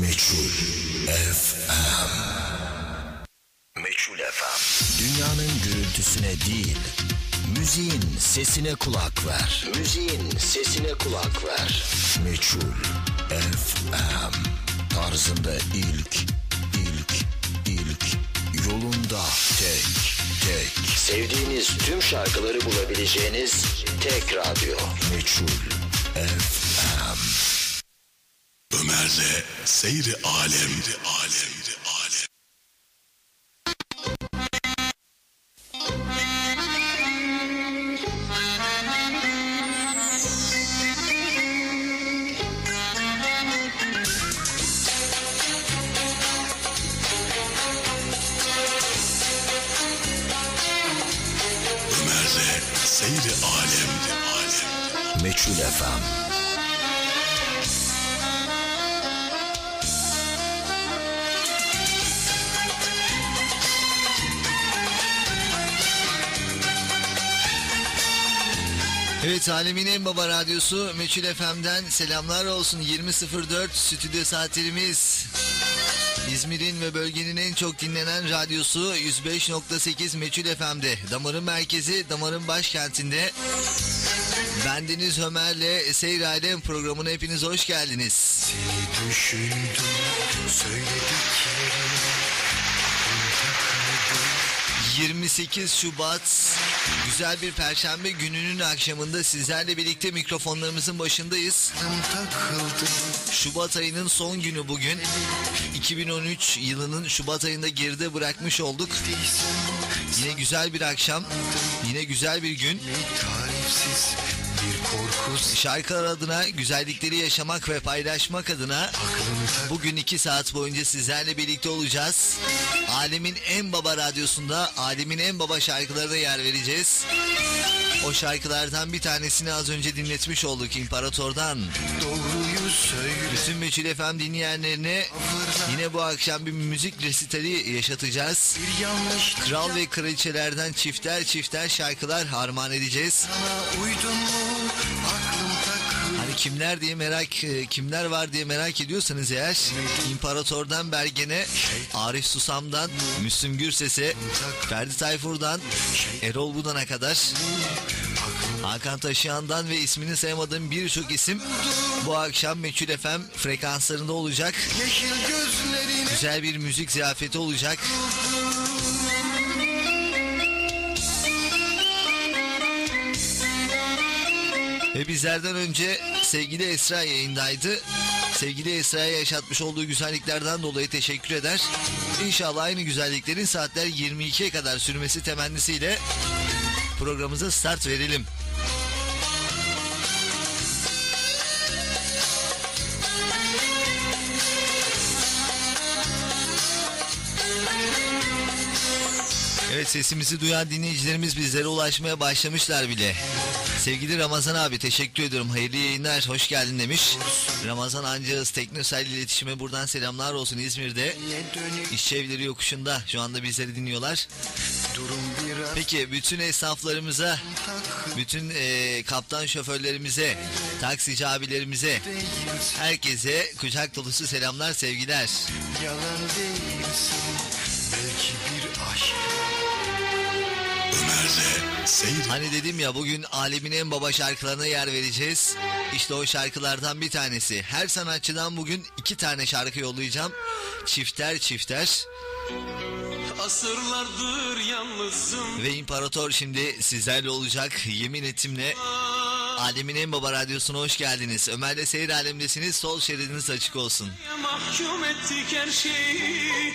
Meçhul FM Meçhul FM Dünyanın gürültüsüne değil Müziğin sesine kulak ver. Müziğin sesine kulak ver. Meçhul FM Tarzında ilk ilk ilk Yolunda tek tek. Sevdiğiniz tüm şarkıları bulabileceğiniz tek radyo. Meçhul FM Ömer'le Seyri Alemdi Alemdi Alem. Seyri Alemdi Alem. Meçhul FM Evet Alemin en baba radyosu Meçhul FM'den selamlar olsun. 20.04 stüdyo saatlerimiz. İzmir'in ve bölgenin en çok dinlenen radyosu 105.8 Meçhul FM'de Damarın merkezi Damarın başkentinde. Bendeniz Ömer'le Seyir Alem programına hepiniz hoş geldiniz. Seni düşündüm söylediklerim 28 Şubat güzel bir perşembe gününün akşamında sizlerle birlikte mikrofonlarımızın başındayız. Şubat ayının son günü bugün. 2013 yılının Şubat ayında geride bırakmış olduk. Yine güzel bir akşam, yine güzel bir gün. Tarifsiz bir korku Şarkılar adına, güzellikleri yaşamak ve paylaşmak adına bugün 2 saat boyunca sizlerle birlikte olacağız. Alemin en baba radyosunda, alemin en baba şarkılarına yer vereceğiz. O şarkılardan bir tanesini az önce dinletmiş olduk İmparator'dan. doğruyu söyle Bütün Meçhul FM dinleyenlerine yine bu akşam bir müzik resitali yaşatacağız. bir yanlış Kral ve kraliçelerden çifter çifter şarkılar harman edeceğiz. sana uydun mu Hani kimler diye merak e, kimler var diye merak ediyorsanız eğer İmparator'dan Bergen'e, Arif Susam'dan, Müslüm Gürses'e, Ferdi Tayfur'dan, Erol Budan'a kadar Hakan Taşıyan'dan ve ismini saymadığım birçok isim bu akşam Meçhul FM frekanslarında olacak. Güzel bir müzik ziyafeti olacak. Ve bizlerden önce sevgili Esra yayındaydı. Sevgili Esra'ya yaşatmış olduğu güzelliklerden dolayı teşekkür eder. İnşallah aynı güzelliklerin saatler 22'ye kadar sürmesi temennisiyle programımıza start verelim. Evet sesimizi duyan dinleyicilerimiz bizlere ulaşmaya başlamışlar bile. Sevgili Ramazan abi teşekkür ediyorum. Hayırlı yayınlar. Hoş geldin demiş. Ramazan Ancağız Teknosel İletişime buradan selamlar olsun İzmir'de. niye dönük İşçi evleri yokuşunda şu anda bizleri dinliyorlar. Peki bütün esnaflarımıza, bütün eee, kaptan şoförlerimize, taksici abilerimize, herkese kucak dolusu selamlar, sevgiler. yalan değilsin belki bir aşk Ömer'le Seyri Hani dedim ya bugün alemin en baba şarkılarına yer vereceğiz. İşte o şarkılardan bir tanesi. Her sanatçıdan bugün iki tane şarkı yollayacağım. Çifter çifter. Asırlardır yalnızım Ve İmparator şimdi sizlerle olacak. Yemin etimle Alemin en baba radyosuna hoş geldiniz. Ömer'le seyir alemdesiniz. Sol şeridiniz açık olsun. Mahkum ettik her şeyi